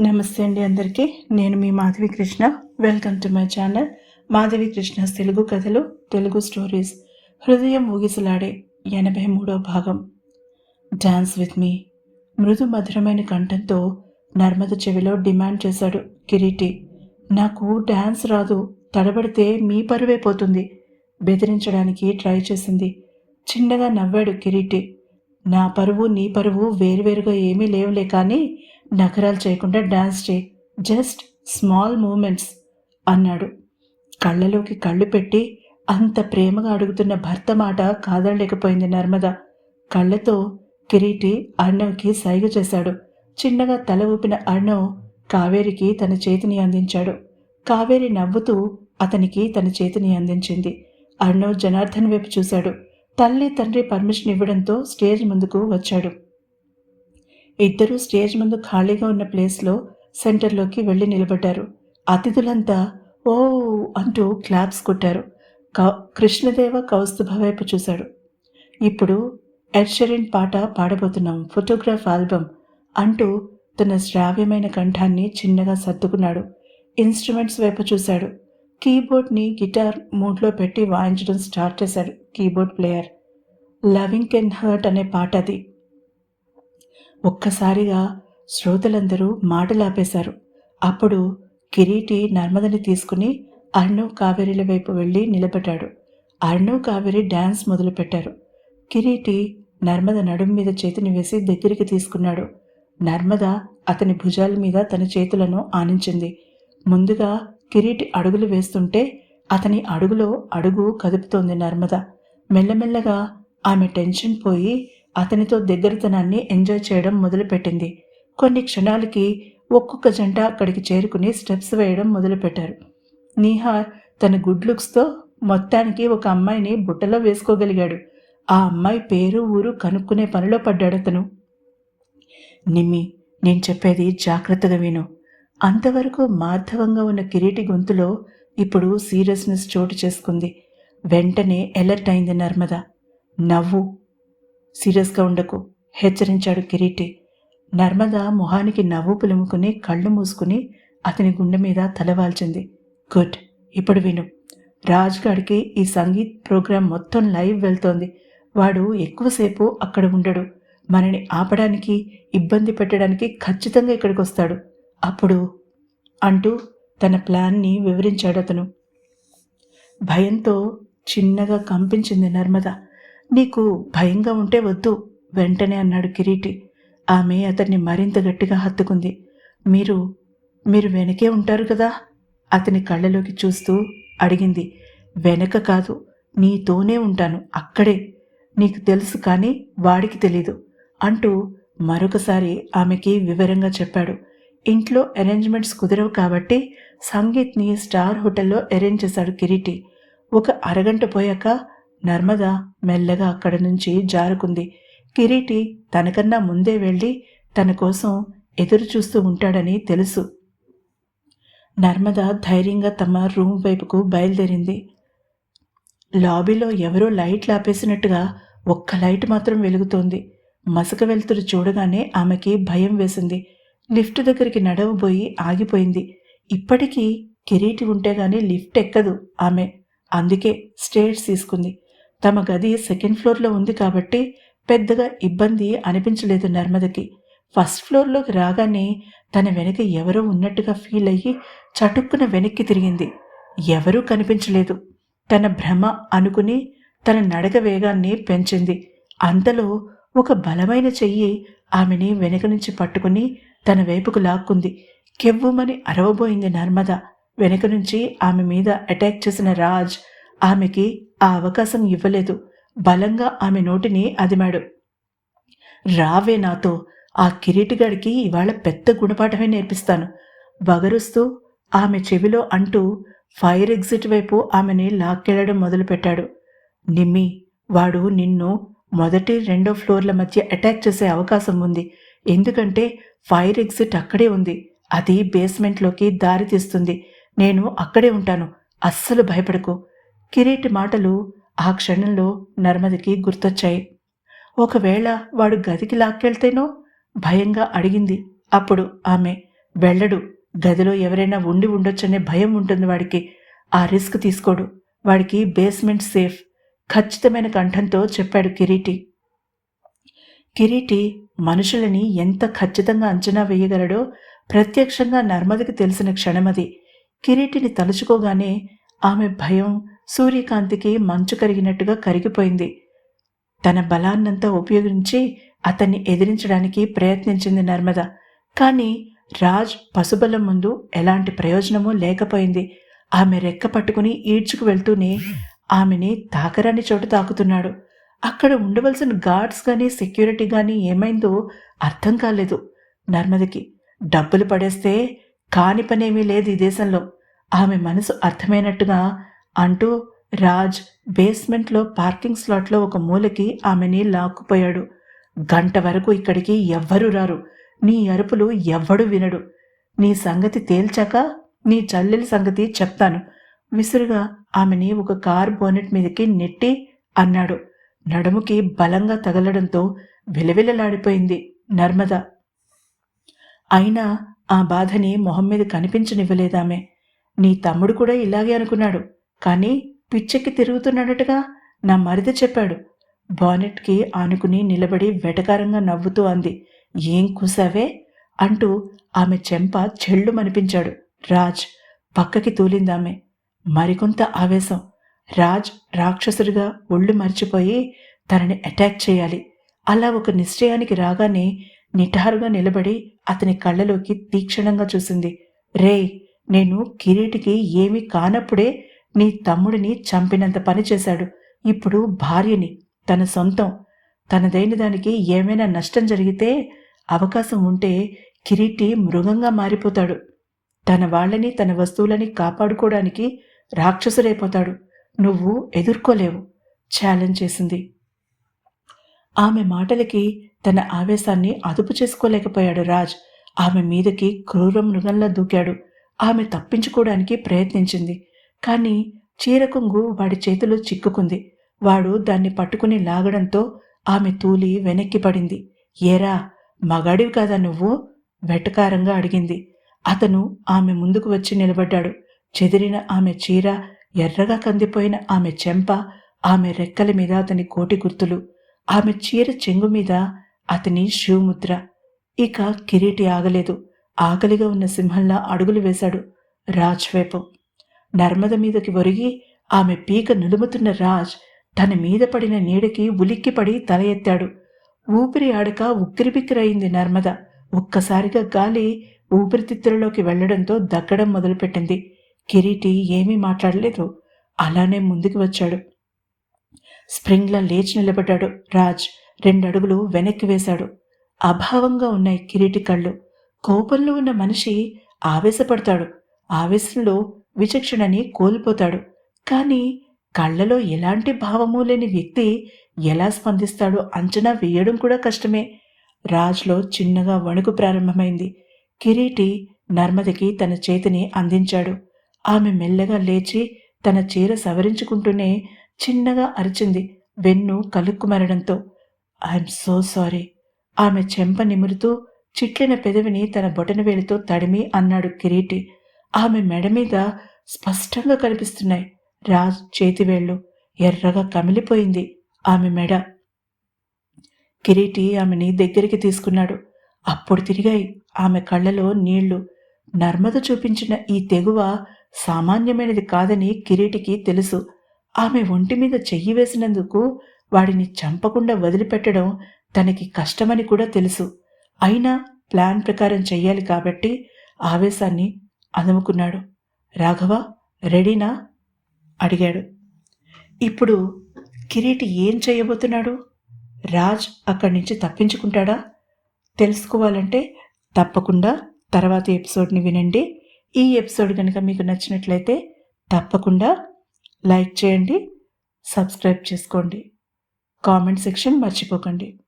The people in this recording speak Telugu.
నమస్తే అండి అందరికీ. నేను మీ Madhavi Krishna. Welcome to my channel Madhavi Krishna Telugu కథలు తెలుగు స్టోరీస్ హృదయం ఊగిసలాడే ఎనభై మూడో భాగం. డాన్స్ విత్ మీ మృదు మధురమైన కంఠంతో నర్మద చెవిలో డిమాండ్ చేశాడు కిరీటి. నాకు డాన్స్ రాదు తడబడితే మీ పరువే పోతుంది బెదిరించడానికి ట్రై చేసింది. చిన్నగా నవ్వాడు కిరీటి. నా పరువు నీ పరువు వేరువేరుగా ఏమీ లేవులే కానీ నగరాలు చేయకుండా డ్యాన్స్ చేయి. జస్ట్ స్మాల్ మూమెంట్స్ అన్నాడు. కళ్ళలోకి కళ్ళు పెట్టి అంత ప్రేమగా అడుగుతున్న భర్త మాట కాదనలేకపోయింది నర్మద. కళ్ళతో కిరీటి అర్ణవ్కి సైగ చేశాడు. చిన్నగా తల ఊపిన అర్ణవ్ కావేరికి తన చేతిని అందించాడు. కావేరి నవ్వుతూ అతనికి తన చేతిని అందించింది. అర్ణవ్ జనార్దన్ వైపు చూశాడు. తల్లి తండ్రి పర్మిషన్ ఇవ్వడంతో స్టేజ్ ముందుకు వచ్చాడు. ఇద్దరూ స్టేజ్ ముందు ఖాళీగా ఉన్న ప్లేస్లో సెంటర్లోకి వెళ్ళి నిలబడ్డారు. అతిథులంతా ఓ అంటూ క్లాప్స్ కొట్టారు. కౌ కృష్ణదేవ కౌస్తుభ వైపు చూశాడు. ఇప్పుడు ఎడ్షరిన్ పాట పాడబోతున్నాం. ఫోటోగ్రాఫ్ ఆల్బమ్ అంటూ తన శ్రావ్యమైన కంఠాన్ని చిన్నగా సర్దుకున్నాడు. ఇన్స్ట్రుమెంట్స్ వైపు చూశాడు. కీబోర్డ్ని గిటార్ మూడ్లో పెట్టి వాయించడం స్టార్ట్ చేశాడు keyboard player. Loving can hurt అనే పాట అది ఒక్కసారిగా శ్రోతలందరూ మాటలాపేశారు. అప్పుడు కిరీటి నర్మదని తీసుకుని అర్ణవ్ కావేరీల వైపు వెళ్ళి నిలబెట్టాడు అర్ణవ్ కావేరి డ్యాన్స్ మొదలుపెట్టారు. కిరీటి నర్మద నడుం మీద చేతిని వేసి దగ్గరికి తీసుకున్నాడు. నర్మద అతని భుజాల మీద తన చేతులను ఆనించింది. ముందుగా కిరీటి అడుగులు వేస్తుంటే అతని అడుగులో అడుగు కదుపుతోంది నర్మద. మెల్లమెల్లగా ఆమె టెన్షన్ పోయి అతనితో దగ్గరతనాన్ని ఎంజాయ్ చేయడం మొదలుపెట్టింది. కొన్ని క్షణాలకి ఒక్కొక్క జంట అక్కడికి చేరుకుని స్టెప్స్ వేయడం మొదలుపెట్టారు. నీహార్ తన గుడ్ లుక్స్తో మొత్తానికి ఒక అమ్మాయిని బుట్టలో వేసుకోగలిగాడు. ఆ అమ్మాయి పేరు ఊరు కనుక్కునే పనిలో పడ్డాడు అతను. నిమ్మి నేను చెప్పేది జాగ్రత్తగా విను. అంతవరకు మార్ధవంగా ఉన్న కిరీటి గొంతులో ఇప్పుడు సీరియస్నెస్ చోటు చేసుకుంది. వెంటనే ఎలర్ట్ అయింది నర్మద. నవ్వు. సీరియస్గా ఉండకు హెచ్చరించాడు కిరీటి. నర్మద మొహానికి నవ్వు పులుముకుని కళ్ళు మూసుకుని అతని గుండె మీద తలవాల్చింది గుడ్ ఇప్పుడు విను. రాజ్గాడికి ఈ సంగీత్ ప్రోగ్రాం మొత్తం లైవ్ వెళ్తోంది. వాడు ఎక్కువసేపు అక్కడ ఉండడు. మనని ఆపడానికి ఇబ్బంది పెట్టడానికి ఖచ్చితంగా ఇక్కడికి వస్తాడు అప్పుడు అంటూ తన ప్లాన్ని వివరించాడు అతను. భయంతో చిన్నగా కంపించింది నర్మద. నీకు భయంగా ఉంటే వద్దు వెంటనే అన్నాడు కిరీటి. ఆమె అతన్ని మరింత గట్టిగా హత్తుకుంది. మీరు మీరు వెనకే ఉంటారు కదా? అతని కళ్ళలోకి చూస్తూ అడిగింది. వెనక కాదు నీతోనే ఉంటాను అక్కడే. నీకు తెలుసు కానీ వాడికి తెలీదు అంటూ మరొకసారి ఆమెకి వివరంగా చెప్పాడు. ఇంట్లో అరేంజ్మెంట్స్ కుదరవు కాబట్టి సంగీత్ని స్టార్ హోటల్లో అరేంజ్ చేశాడు కిరీటి. ఒక అరగంట పోయాక నర్మద మెల్లగా అక్కడి నుంచి జారుకుంది. కిరీటి తనకన్నా ముందే వెళ్ళి తన కోసం ఎదురు చూస్తూ ఉంటాడని తెలుసు. నర్మద ధైర్యంగా తమ రూమ్ వైపుకు బయలుదేరింది. లాబీలో ఎవరో లైట్లు ఆపేసినట్టుగా ఒక్క లైట్ మాత్రం వెలుగుతోంది. మసక వెలుతురు చూడగానే ఆమెకి భయం వేసింది. లిఫ్ట్ దగ్గరికి నడవబోయి ఆగిపోయింది. ఇప్పటికీ కిరీటి ఉంటే గానీ లిఫ్ట్ ఎక్కదు ఆమె. అందుకే స్టేర్స్ తీసుకుంది. తమ గది సెకండ్ ఫ్లోర్లో ఉంది కాబట్టి పెద్దగా ఇబ్బంది అనిపించలేదు నర్మదకి. ఫస్ట్ ఫ్లోర్లోకి రాగానే తన వెనక ఎవరో ఉన్నట్టుగా ఫీల్ అయ్యి చటుక్కున వెనక్కి తిరిగింది. ఎవరూ కనిపించలేదు. తన భ్రమ అనుకుని తన నడక వేగాన్ని పెంచింది. అంతలో ఒక బలమైన చెయ్యి ఆమెని వెనక నుంచి పట్టుకుని తన వైపుకు లాక్కుంది. కెవ్వుమని అరవబోయింది నర్మద. వెనక నుంచి ఆమె మీద అటాక్ చేసిన రాజ్ ఆమెకి ఆ అవకాశం ఇవ్వలేదు. బలంగా ఆమె నోటిని అదిమాడు. రావే నాతో ఆ కిరీటిగాడికి ఇవాళ పెద్ద గుణపాఠమే నేర్పిస్తాను. బగరుస్తూ ఆమె చెవిలో అంటూ ఫైర్ ఎగ్జిట్ వైపు ఆమెని లాక్కెళ్ళడం మొదలుపెట్టాడు. నిమ్మి వాడు నిన్ను మొదటి రెండో ఫ్లోర్ల మధ్య అటాక్ చేసే అవకాశం ఉంది. ఎందుకంటే ఫైర్ ఎగ్జిట్ అక్కడే ఉంది. అది బేస్మెంట్లోకి దారి తీస్తుంది. నేను అక్కడే ఉంటాను. అస్సలు భయపడకు. కిరీటి మాటలు ఆ క్షణంలో నర్మదికి గుర్తొచ్చాయి. ఒకవేళ వాడు గదికి లాక్కెళ్తేనో భయంగా అడిగింది. అప్పుడు ఆమె వెళ్ళడు. గదిలో ఎవరైనా ఉండి ఉండొచ్చనే భయం ఉంటుంది వాడికి. ఆ రిస్క్ తీసుకోడు. వాడికి బేస్మెంట్ సేఫ్. ఖచ్చితమైన కంఠంతో చెప్పాడు కిరీటి. కిరీటి మనుషులని ఎంత ఖచ్చితంగా అంచనా వేయగలడో ప్రత్యక్షంగా నర్మదికి తెలిసిన క్షణమది. కిరీటిని తలుచుకోగానే ఆమె భయం సూర్యకాంతికి మంచు కరిగినట్టుగా కరిగిపోయింది. తన బలాన్నంతా ఉపయోగించి అతన్ని ఎదిరించడానికి ప్రయత్నించింది నర్మద. కానీ రాజ్ పశుబలం ముందు ఎలాంటి ప్రయోజనమూ లేకపోయింది. ఆమె రెక్క పట్టుకుని ఈడ్చుకు వెళ్తూనే ఆమెని తాకరాని చోటు తాకుతున్నాడు. అక్కడ ఉండవలసిన గార్డ్స్ కానీ సెక్యూరిటీ కానీ ఏమైందో అర్థం కాలేదు నర్మదకి. డబ్బులు పడేస్తే కాని పనేమీ లేదు ఈ దేశంలో. ఆమె మనసు అర్థమైనట్టుగా అంటూ రాజ్ బేస్మెంట్లో పార్కింగ్ స్లాట్లో ఒక మూలకి ఆమెని లాక్కుపోయాడు. గంట వరకు ఇక్కడికి ఎవ్వరూ రారు. నీ అరుపులు ఎవ్వడు వినడు. నీ సంగతి తేల్చాక నీ చల్లెలి సంగతి చెప్తాను. విసురుగా ఆమెని ఒక కార్ బోనెట్ మీదకి నెట్టి అన్నాడు. నడుముకి బలంగా తగలడంతో విలవిలలాడిపోయింది నర్మద. అయినా ఆ బాధని మొహం మీద కనిపించనివ్వలేదామె. నీ తమ్ముడు కూడా ఇలాగే అనుకున్నాడు. కానీ పిచ్చెక్కి తిరుగుతున్నట్టుగా నా మరిది చెప్పాడు. బానెట్కి ఆనుకుని నిలబడి వెటకారంగా నవ్వుతూ అంది. ఏం కూసావే? అంటూ ఆమె చెంప చెళ్ళు మనిపించాడు రాజ్ పక్కకి తూలిందామె. మరికొంత ఆవేశం. రాజ్ రాక్షసుడిగా ఒళ్ళు మర్చిపోయి తనని అటాక్ చేయాలి. అలా ఒక నిశ్చయానికి రాగానే నిఠారుగా నిలబడి అతని కళ్ళలోకి తీక్షణంగా చూసింది. రేయ్ నేను కిరీటికి ఏమీ కానప్పుడే నీ తమ్ముడిని చంపినంత పని చేశాడు. ఇప్పుడు భార్యని తన సొంతం. తనదైన దానికి ఏమైనా నష్టం జరిగితే అవకాశం ఉంటే కిరీటి మృగంగా మారిపోతాడు. తన వాళ్ళని తన వస్తువులని కాపాడుకోవడానికి రాక్షసుడైపోతాడు. నువ్వు ఎదుర్కోలేవు. ఛాలెంజ్ చేసింది. ఆమె మాటలకి తన ఆవేశాన్ని అదుపు చేసుకోలేకపోయాడు రాజ్. ఆమె మీదకి క్రూర మృగంలా దూకాడు. ఆమె తప్పించుకోవడానికి ప్రయత్నించింది. కానీ చీరకుంగు వాడి చేతిలో చిక్కుకుంది. వాడు దాన్ని పట్టుకుని లాగడంతో ఆమె తూలి వెనక్కి పడింది. ఏరా మగాడివి కాదా నువ్వు? వెటకారంగా అడిగింది. అతను ఆమె ముందుకు వచ్చి నిలబడ్డాడు. చెదిరిన ఆమె చీర ఎర్రగా కందిపోయిన ఆమె చెంప ఆమె రెక్కల మీద అతని కోటి గుర్తులు. ఆమె చీర చెంగు మీద అతని శివముద్ర ఇక కిరీటి ఆగలేదు. ఆకలిగా ఉన్న సింహంలా అడుగులు వేశాడు రాజ్ వైపు నర్మద మీదకి ఒరిగి ఆమె పీక నులుముతున్న రాజ్ తన మీద పడిన నీడకి ఉలిక్కిపడి తల ఎత్తాడు. ఊపిరి ఆడక ఉక్కిరిబిక్కిరయింది నర్మద. ఒక్కసారిగా గాలి ఊపిరితిత్తులలోకి వెళ్ళడంతో దగ్గడం మొదలుపెట్టింది. కిరీటి ఏమీ మాట్లాడలేదు. అలానే ముందుకు వచ్చాడు. స్ప్రింగ్లా లేచి నిలబడ్డాడు రాజ్. రెండడుగులు వెనక్కి వేశాడు. అభావంగా ఉన్నాయి కిరీటి కళ్ళు. కోపంలో ఉన్న మనిషి ఆవేశపడతాడు. ఆవేశంలో విచక్షణని కోల్పోతాడు. కానీ కళ్ళలో ఎలాంటి భావము లేని వ్యక్తి ఎలా స్పందిస్తాడో అంచనా వేయడం కూడా కష్టమే. రాజ్లో చిన్నగా వణుకు ప్రారంభమైంది. కిరీటి నర్మదకి తన చేతిని అందించాడు. ఆమె మెల్లగా లేచి తన చీర సవరించుకుంటూనే చిన్నగా అరిచింది వెన్ను కలుక్కుమరడంతో ఐఎమ్ సో సారీ ఆమె చెంప నిమురుతూ చిట్లిన పెదవిని తన బొటనవేలితో తడిమి అన్నాడు కిరీటి. ఆమె మెడ మీద స్పష్టంగా కనిపిస్తున్నాయి రాజ్ చేతివేళ్ళు ఎర్రగా కమిలిపోయింది ఆమె మెడ. కిరీటి ఆమెని దగ్గరికి తీసుకున్నాడు. అప్పుడు తిరిగాయి ఆమె కళ్ళలో నీళ్ళు. నర్మద చూపించిన ఈ తెగువ సామాన్యమైనది కాదని కిరీటికి తెలుసు. ఆమె ఒంటి మీద చెయ్యి వేసినందుకు వాడిని చంపకుండా వదిలిపెట్టడం తనకి కష్టమని కూడా తెలుసు. అయినా ప్లాన్ ప్రకారం చెయ్యాలి కాబట్టి ఆవేశాన్ని అదుముకున్నాడు రాఘవ రెడీనా? అడిగాడు. ఇప్పుడు కిరీటి ఏం చేయబోతున్నాడు? రాజ్ అక్కడి నుంచి తప్పించుకుంటాడా? తెలుసుకోవాలంటే తప్పకుండా తర్వాత ఎపిసోడ్ని వినండి. ఈ ఎపిసోడ్ కనుక మీకు నచ్చినట్లయితే తప్పకుండా లైక్ చేయండి సబ్స్క్రైబ్ చేసుకోండి. కామెంట్ సెక్షన్ మర్చిపోకండి.